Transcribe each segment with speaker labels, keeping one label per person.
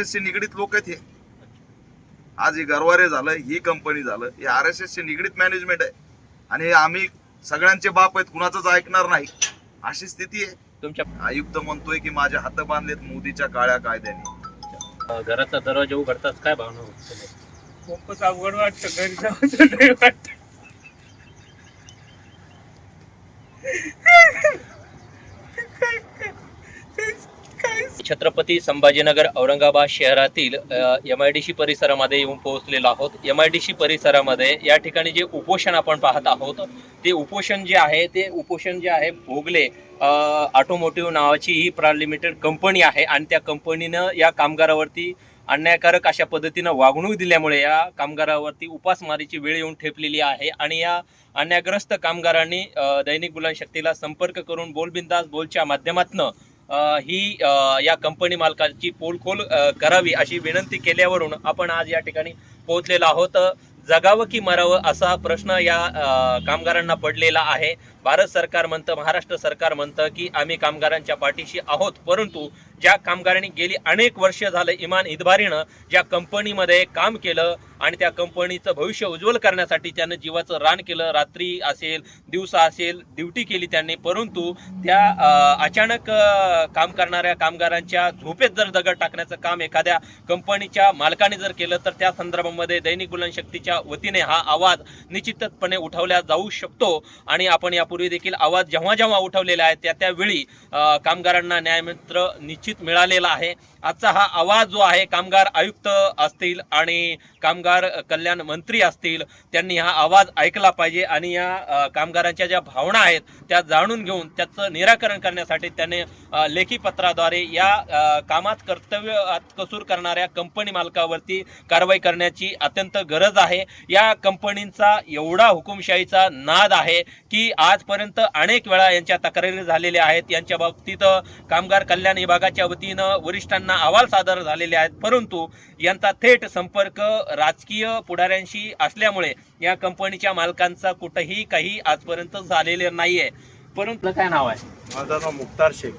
Speaker 1: S निगडीत लोक आहेत हे. आज हे गरवारे झालं ही कंपनी झालं हे आर एस एस ची निगडीत मॅनेजमेंट आहे. आणि हे आम्ही सगळ्यांचे बाप आहेत कुणाचंच ऐकणार नाही. अशी स्थिती आहे.
Speaker 2: तुमच्या
Speaker 1: आयुक्त म्हणतोय की माझे हात बांधलेत मोदीच्या काळ्या कायद्याने.
Speaker 2: घराचा दरवाजा उघडताच काय भावना
Speaker 3: खूपच अवघड वाटतं घरी जाऊन नाही वाटत
Speaker 2: छत्रपती संभाजीनगर औरंगाबाद शहरातील एम आय डी सी परिसरामध्ये येऊन पोहोचलेलो आहोत. एम आय डी सी परिसरामध्ये या ठिकाणी जे उपोषण आपण पाहत आहोत ते उपोषण जे आहे ते उपोषण जे आहे भोगले ऑटोमोटिव्ह नावाची ही प्रा लिमिटेड कंपनी आहे आणि त्या कंपनीनं या कामगारावरती अन्यायकारक अशा पद्धतीनं वागणूक दिल्यामुळे या कामगारावरती उपासमारीची वेळ येऊन ठेपलेली आहे आणि या अन्यायग्रस्त कामगारांनी दैनिक दैनिक शक्तीला संपर्क करून बोलबिंदास बोलच्या माध्यमातनं ही या कंपनी मालकाची पोलखोल करावी अशी विनंती केल्यावरून आपण आज या ठिकाणी पोहोचलेलो आहोत. जगावं की मरावं असा प्रश्न या कामगारांना पडलेला आहे. भारत सरकार म्हणतं महाराष्ट्र सरकार म्हणतं की आम्ही कामगारांच्या पाठीशी आहोत परंतु ज्या कामगारांनी गेली अनेक वर्ष झालं इमान इदबारीनं ज्या कंपनीमध्ये काम केलं आणि त्या कंपनीचं भविष्य उज्ज्वल करण्यासाठी त्यानं जीवाचं रान केलं रात्री असेल दिवसा असेल ड्युटी केली त्यांनी. परंतु त्या अचानक काम करणाऱ्या कामगारांच्या झोपेत जर दगड टाकण्याचं काम एखाद्या कंपनीच्या मालकाने जर केलं तर त्या संदर्भामध्ये दैनिक बुलनशक्तीच्या वतीने हा आवाज निश्चितपणे उठवला जाऊ शकतो. आणि आपण यापूर्वी देखील आवाज जेव्हा जेव्हा उठवलेला आहे त्या त्यावेळी कामगारांना न्यायमित्र निश्चित मिळालेला आहे. आजचा हा आवाज जो आहे कामगार आयुक्त असतील आणि कामगार कल्याण मंत्री असतील त्यांनी हा आवाज ऐकला पाहिजे आणि या कामगारांच्या ज्या भावना आहेत त्या जाणून घेऊन त्याचं निराकरण करण्यासाठी त्याने लेखी पत्राद्वारे या कामात कर्तव्य कसूर करणाऱ्या कंपनी मालकावरती कारवाई करण्याची अत्यंत गरज आहे. या कंपनींचा एवढा हुकुमशाहीचा नाद आहे की आजपर्यंत अनेक वेळा यांच्या तक्रारी झालेल्या आहेत. यांच्या बाबतीत कामगार कल्याण विभागाच्या वतीनं वरिष्ठांना अहवाल सादर झालेले आहेत. परंतु यांचा थेट संपर्क राजकीय पुढाऱ्यांशी असल्यामुळे या कंपनीच्या मालकांचा कुठंही काही आजपर्यंत झालेले नाहीये. परंतु काय नाव आहे?
Speaker 3: माझं नाव मुक्तार शेख.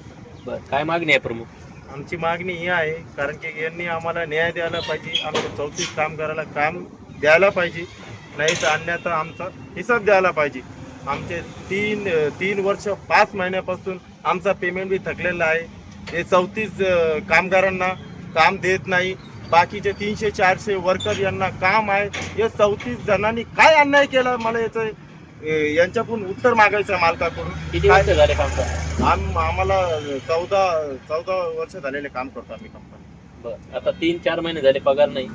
Speaker 2: बरं काय मागणी आहे प्रमुख?
Speaker 3: आमची मागणी ही आहे कारण की यांनी आम्हाला न्याय द्यायला पाहिजे आमच्या चौतीस कामगाराला काम द्यायला पाहिजे नाही तर अन्यथा आमचा हिसाब द्यायला पाहिजे. आमचे तीन तीन वर्ष पाच महिन्यापासून आमचा पेमेंट बी थकलेला आहे. हे चौतीस कामगारांना काम देत नाही. बाकीचे तीनशे चारशे वर्कर यांना काम आहे. हे चौतीस जणांनी काय अन्याय केला मला याचं यांच्याकडून उत्तर मागायचं आहे मालकाकडून?
Speaker 2: किती वर्ष झाले काम?
Speaker 3: आम आम्हाला चौदा चौदा वर्ष झालेले काम करतो आम्ही कंपनी
Speaker 2: आता तीन चार महिने झाले पगार नाही.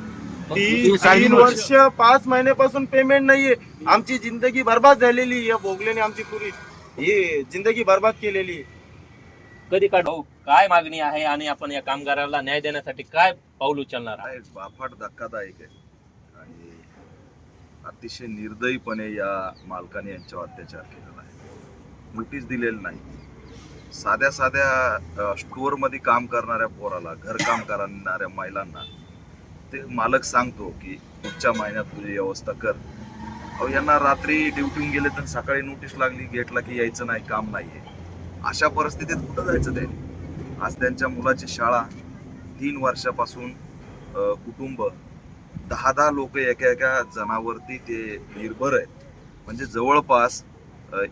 Speaker 3: तीन तीन वर्ष पाच महिन्यापासून पेमेंट नाहीये. आमची जिंदगी बर्बाद झालेली या भोगल्याने आमची पुरी ही जिंदगी बर्बाद केलेली.
Speaker 2: कधी काढ? काय मागणी आहे आणि आपण या कामगाराला न्याय देण्यासाठी काय पाऊल उचलणार आहात?
Speaker 1: बाफाट धक्कादायक आहे. आणि अतिशय निर्दयीपणे या मालकाने यांच्यावर अत्याचार केलेला आहे. नोटीस दिलेली नाही. साध्या साध्या स्टोअरमध्ये काम करणाऱ्या पोराला घरकाम करणाऱ्या महिलांना ते मालक सांगतो की पुढच्या महिन्यात तुझी व्यवस्था कर. अहो यांना रात्री ड्युटीहून गेले तर सकाळी नोटीस लागली गेटला की यायचं नाही काम नाहीये. अशा परिस्थितीत कुठं जायचं त्यांनी? आज त्यांच्या मुलाची शाळा तीन वर्षापासून कुटुंब दहा दहा लोक एका एका जणावरती ते निर्भर आहेत. म्हणजे जवळपास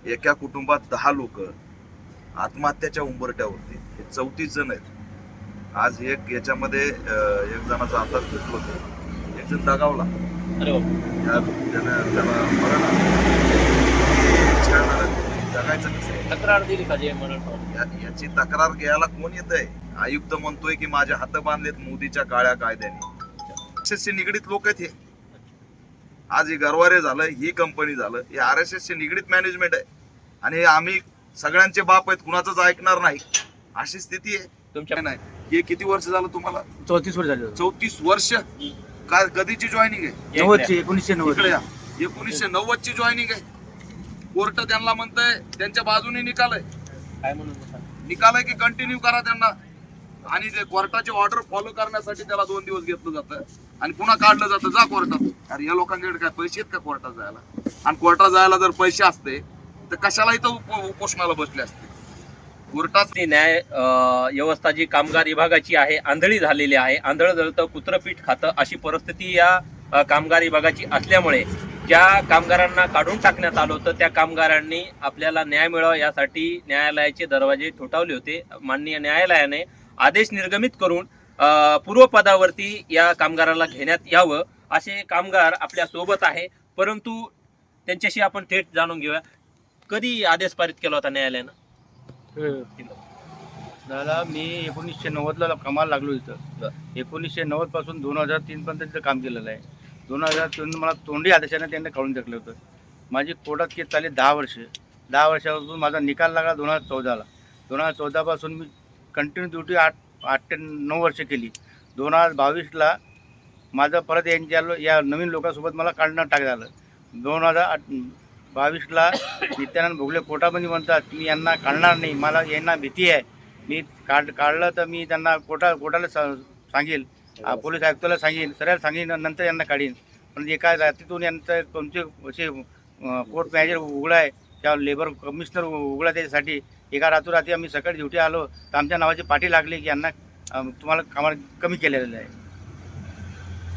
Speaker 1: एका कुटुंबात दहा लोक आत्महत्याच्या उंबरट्यावरती हे चौतीस जण आहेत. आज एक याच्यामध्ये एक जणाचा आता घेतलं होतं एक जण दगावला त्याला मरण. जगायचं कसं?
Speaker 2: तक्रार दिली का जे
Speaker 1: या- याची तक्रार घ्यायला कोण येत आहे आयुक्त म्हणतोय की माझे हात बांधलेत मोदीच्या काळ्या कायद्याने. RSS निगडीत लोक आहेत हे. आज हे गरवारे झालं ही कंपनी झालं हे आर एस एस निगडीत मॅनेजमेंट आहे. आणि आम्ही सगळ्यांचे बाप आहेत कुणाचंच ऐकणार नाही. अशी स्थिती आहे.
Speaker 2: तुमच्या
Speaker 1: नाही हे किती वर्ष झालं तुम्हाला?
Speaker 4: चौतीस वर्ष झाले.
Speaker 1: चौतीस वर्ष? का कधीची जॉईनिंग आहे?
Speaker 4: नव्वदची एकोणीसशे नव्वद.
Speaker 1: या. एकोणीसशे नव्वद ची जॉईनिंग आहे. कोर्ट त्यांना म्हणतंय त्यांच्या बाजूने निकाल आहे
Speaker 2: काय म्हणून होता?
Speaker 1: निकाल आहे की कंटिन्यू करा त्यांना. आणि ते कोर्टाची ऑर्डर फॉलो करण्यासाठी त्याला दोन दिवस घेतलं जातं. आणि पुन्हा काढलं जातं. जा कोर्टात. अरे या लोकांकडे काय पैसे आहेत का कोर्टात जायला? आणि कोर्टात जायला जर पैसे असते तर कशाला इथं उप- उपोषणाला बसले असते. कोर्टात
Speaker 2: ती न्याय व्यवस्था जी कामगार विभागाची आहे आंधळी झालेली आहे. आंधळ जळतं कुत्रपीठ खातं अशी परिस्थिती या कामगार विभागाची असल्यामुळे ज्या कामगारांना काढून टाकण्यात आलं होतं त्या कामगारांनी आपल्याला न्याय मिळावा यासाठी न्यायालयाचे दरवाजे ठोठावले होते. माननीय न्यायालयाने आदेश निर्गमित करून पूर्वपदावरती या कामगाराला घेण्यात यावं. असे कामगार आपल्यासोबत आहे. परंतु त्यांच्याशी आपण थेट जाणून घेऊया. कधी आदेश पारित केला होता न्यायालयानं?
Speaker 4: दादा मी एकोणीसशे नव्वदला कामाला लागलो इथं. एकोणीसशे नव्वदपासून दोन हजार तीन पर्यंत तिथं काम केलेलं आहे. दोन हजार तीन मला तोंडी आदेशाने त्यांनी काढून टाकलं होतं. माझी कोर्टात केस चालली दहा वर्ष. दहा वर्षापासून माझा निकाल लागला दोन हजार चौदाला. दोन हजार चौदापासून मी कंटिन्यू ड्युटी आठ आठ ते नऊ वर्ष केली. दोन हजार बावीसला माझं परत यांच्या या नवीन लोकांसोबत मला काढणं टाक झालं. दोन हजार आठ बावीसला नित्यानंद भोगले कोर्टामध्ये म्हणतात मी यांना काढणार नाही. मला यांना भीती आहे. मी काढ काढलं तर मी त्यांना कोटा कोटाला सा- सांगेल. आ, पोलीस आयुक्ताला सांगेन सरळ सांगेन नंतर यांना काढीन. पण एका रात्रीतून यांचं तुमचे असे कोर्ट मॅनेजर उघडा आहे त्या लेबर कमिशनर उघडा त्याच्यासाठी. एका रात्री आम्ही सकाळी ड्युटी आलो तर आमच्या नावाची पाठी लागली की यांना तुम्हाला कामाला कमी केलेलं आहे.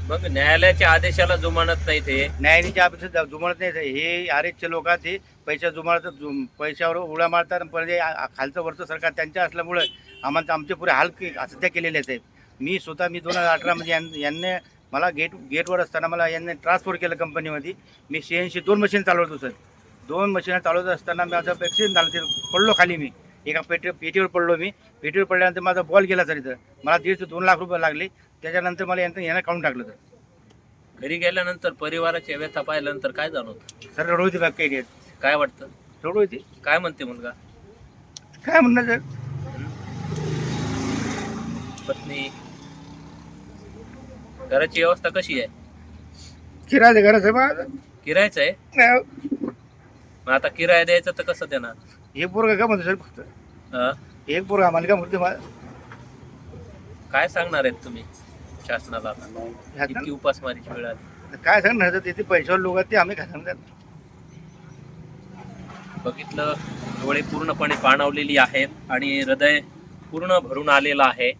Speaker 2: मग न्यायालयाच्या आदेशाला जुमानत नाही ते.
Speaker 4: न्यायालयाच्या अपेक्षा जुमानत नाही हे आर एसचे लोक आहेत ते पैसा जुमानत जुम- पैशावर उड्या मारतात आणि पण खालचं वरचं सरकार त्यांच्या असल्यामुळे आम्हाला आमचे पुरे हाल के- सध्या केलेलेच आहेत मी स्वतः मी दोन हजार अठरामध्ये यां यांनी मला गेट गेटवर असताना मला यांनी ट्रान्सफर केलं कंपनीमध्ये. मी सी दोन मशीन चालवत होतो सर. दोन मशीन चालवत असताना माझं ॲक्सिडेंट झालं ते पडलो खाली मी. एका पेटी पेटीवर पडलो मी. पेटीवर पडल्यानंतर माझा बॉल गेला सर इथं. मला दीड ते दोन लाख रुपये लागले. त्याच्यानंतर मला यांचं यानं काढून टाकलं सर.
Speaker 2: घरी गेल्यानंतर परिवाराच्या व्यथा पाहिल्यानंतर काय जाणवत?
Speaker 4: सर रडू होती बाग काही
Speaker 2: काय वाटतं?
Speaker 4: रडू होती
Speaker 2: काय म्हणते मुलगा?
Speaker 4: काय म्हणणार सर?
Speaker 2: पत्नी? घराची व्यवस्था कशी आहे?
Speaker 4: किरायचं घर आहे
Speaker 2: किरायचं आहे? मग आता किराया द्यायचा तर कसं देणार?
Speaker 4: हे पोरग का म्हणतो सर फक्त?
Speaker 2: हं?
Speaker 4: एक पोरग आम्हाला का म्हणते
Speaker 2: काय सांगणार आहेत तुम्ही शासनाला आता?
Speaker 4: ह्यातनं
Speaker 2: इतकी उपासमारीची वेळ आली.
Speaker 4: काय सांगणार तिथे पैशावर लोक आहेत ते आम्ही काय सांगणार?
Speaker 2: बघितलं डोळे पूर्णपणे पाणावलेली आहेत आणि हृदय पूर्ण भरून आलेलं आहे.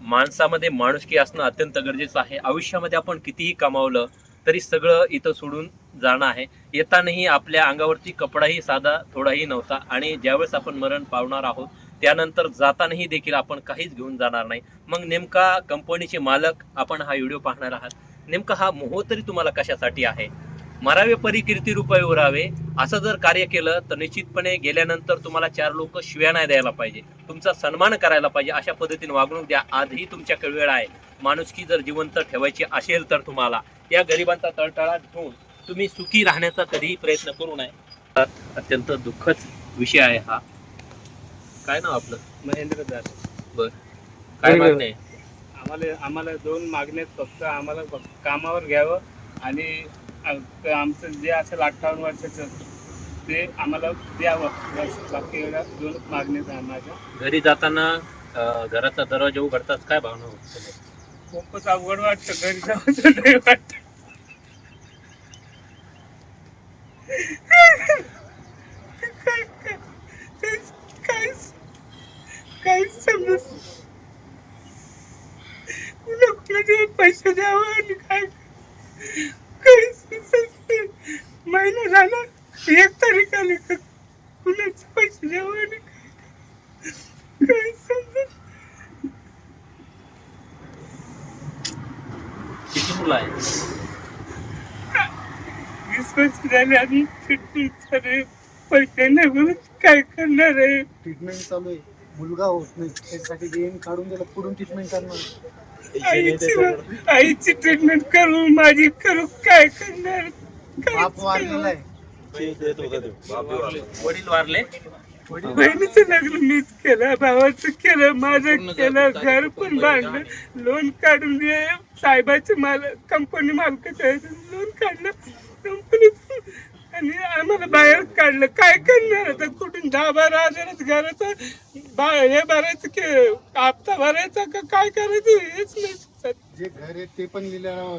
Speaker 2: माणसामध्ये माणुसकी असणं अत्यंत गरजेचं आहे. आयुष्यामध्ये आपण कितीही कमावलं तरी सगळं इथं सोडून जाणं आहे. येतानाही आपल्या अंगावरती कपडाही साधा थोडाही नव्हता आणि ज्यावेळेस आपण मरण पावणार आहोत त्यानंतर जातानाही देखील आपण काहीच घेऊन जाणार नाही. मग नेमका कंपनीचे मालक आपण हा व्हिडिओ पाहणार आहात. नेमका हा मोह तरी तुम्हाला कशासाठी आहे? मरावे परी कीर्ती रुपये उरावे असं जर कार्य केलं तर निश्चितपणे गेल्यानंतर तुम्हाला चार लोक शिव्या नाही द्यायला पाहिजे. तुमचा सन्मान करायला पाहिजे अशा पद्धतीने वागणूक द्या. आजही तुमच्याकडे वेळ आहे. माणुसकी जर जिवंत ठेवायची असेल तर तुम्हाला या गरिबांचा तळतळा ठेवून तुम्ही सुखी राहण्याचा कधीही प्रयत्न करू नये. अत्यंत दुःखद विषय आहे हा. काय नाव आपलं?
Speaker 5: महेंद्र दास.
Speaker 2: काय मागणी आहे
Speaker 5: आम्हाला आम्हाला दोन मागण्या आहेत. फक्त आम्हाला कामावर घ्यावं आणि आमचं जे असेल अठ्ठावन्न वर्षाचं ते आम्हाला द्यावं. बाकी एवढ्या दोन मागण्यात आहे माझ्या.
Speaker 2: घरी जाताना अं, घराचा दरवाजा उघडताच काय भावना होत
Speaker 5: खूपच अवघड वाटतं. घरी जावं नाही वाटत काहीच समजत कुणा कुणाचे पैसे द्यावं आणि काय काहीच सुचत नाही. महिना झाला एक तारीख आली का कुणाचे पैसे द्यावं आणि काय काय समजत
Speaker 2: किती मुलं आहे
Speaker 5: वीस वर्ष झाले आम्ही ट्रीटमेंट झाले पैसे नाही म्हणून काय करणार आहे?
Speaker 6: ट्रीटमेंट चालू आहे. मुलगा होत नाही. त्याच्यासाठी गेम काढून दिलं पुढून ट्रीटमेंट करणार.
Speaker 5: आईची आईची ट्रीटमेंट करू माझी करू काय करणार?
Speaker 6: बाप वारलेला आहे.
Speaker 2: वडील वारले?
Speaker 5: बहिणीचं लग्न मीच केलं भावाचं केलं माझं केलं घर पण बांधलं लोन काढून साहेबाचे माल कंपनी मालकाचे लोन काढलं कंपनी आणि आम्हाला बाहेर काढलं. काय करणार आता? कुठून दहा बारा हजारच घराचं बा हे भरायचं की हप्ता भरायचा का? काय करायचं? हेच नाही सुचत.
Speaker 6: जे घर आहे ते पण लिहिलं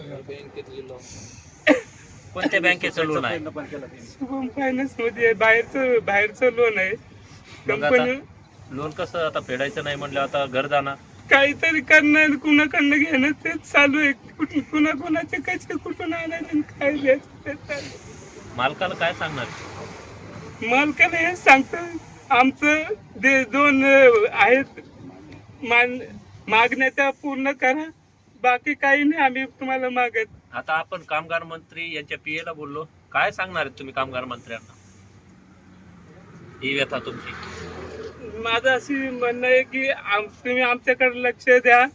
Speaker 2: कोणत्या बँकेचं लोन आहे.
Speaker 5: शुभम फायनान्समध्ये बाहेरचं बाहेरचं लोन आहे.
Speaker 2: मग आता?
Speaker 5: कंपनी
Speaker 2: लोन कसं आता फेडायचं नाही म्हणलं आता घर जाणार
Speaker 5: काहीतरी करणं कुणाकडनं घेणं तेच चालू आहे. कुठं कुणा कुणाचे कसे कुठून आणायचं आणि काय द्यायचं ते चालू आहे.
Speaker 2: मालकाला काय सांगणार?
Speaker 5: मालकाला हे सांगतं आमचं जे दोन अं, आहेत. मान मागण्या त्या पूर्ण करा. बाकी काही नाही आम्ही तुम्हाला मागत.
Speaker 2: आता आपण कामगार मंत्री यांच्या पीए ला बोललो. काय सांगणार आहेत तुम्ही कामगार मंत्र्यांना? ही व्यथा तुमची?
Speaker 5: माझं अशी म्हणणं आहे की आम- तुम्ही आमच्याकडे लक्ष द्या.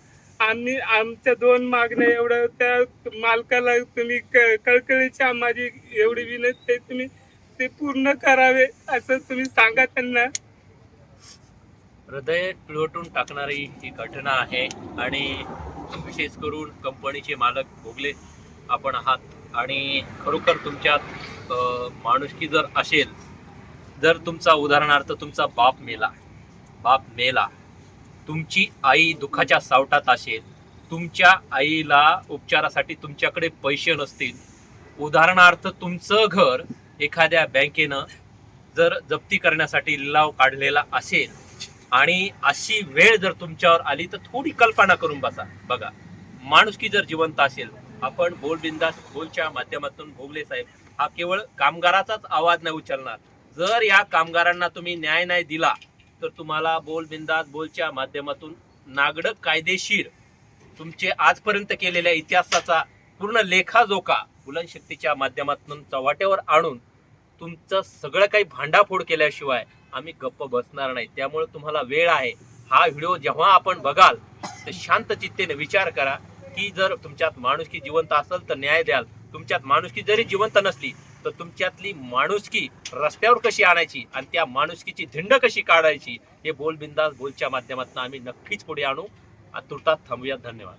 Speaker 5: आम्ही आमच्या दोन मागण्या एवढं त्या मालकाला तुम्ही कळकळीची माझी एवढी विनंती आहे तुम्ही ते पूर्ण करावे असं तुम्ही सांगा त्यांना.
Speaker 2: हृदय पिळवटून टाकणारी ही घटना आहे आणि विशेष करून कंपनीचे मालक भोगले आपण आहात. आणि खरोखर तुमच्यात माणुसकी जर असेल जर तुमचा उदाहरणार्थ तुमचा बाप मेला बाप मेला तुमची आई दुःखाच्या सावटात असेल तुमच्या आईला उपचारासाठी तुमच्याकडे पैसे नसतील उदाहरणार्थ तुमचं घर एखाद्या बँकेनं जर जप्ती करण्यासाठी लिलाव काढलेला असेल आणि अशी वेळ जर तुमच्यावर आली तर थोडी कल्पना करून बसा. बघा माणुसकी जर जिवंत असेल आपण बोलबिंदास बोलच्या माध्यमातून भोगले साहेब हा केवळ कामगाराचाच आवाज नाही उचलणार. जर या कामगारांना तुम्ही न्याय नाही दिला तर तुम्हाला बोलबिंदात बोलच्या माध्यमातून नागडक कायदेशीर तुमचे आजपर्यंत केलेल्या इतिहासाचा पूर्ण लेखाजोखा बुलनशक्तीच्या माध्यमातून चव्हाट्यावर आणून तुमचं सगळं काही भांडाफोड केल्याशिवाय आम्ही गप्प बसणार नाही. त्यामुळे तुम्हाला वेळ आहे. हा व्हिडिओ जेव्हा आपण बघाल तर शांत चित्तेने विचार करा की जर तुमच्यात माणुसकी जिवंत असेल तर न्याय द्याल. तुमच्यात माणुसकी जरी जिवंत नसली तर तुमच्यातली माणुसकी रस्त्यावर कशी आणायची आणि त्या माणुसकीची धिंड कशी काढायची हे बोलबिंदा बोलच्या माध्यमातून आम्ही नक्कीच पुढे आणू. तुर्तात थांबूया धन्यवाद.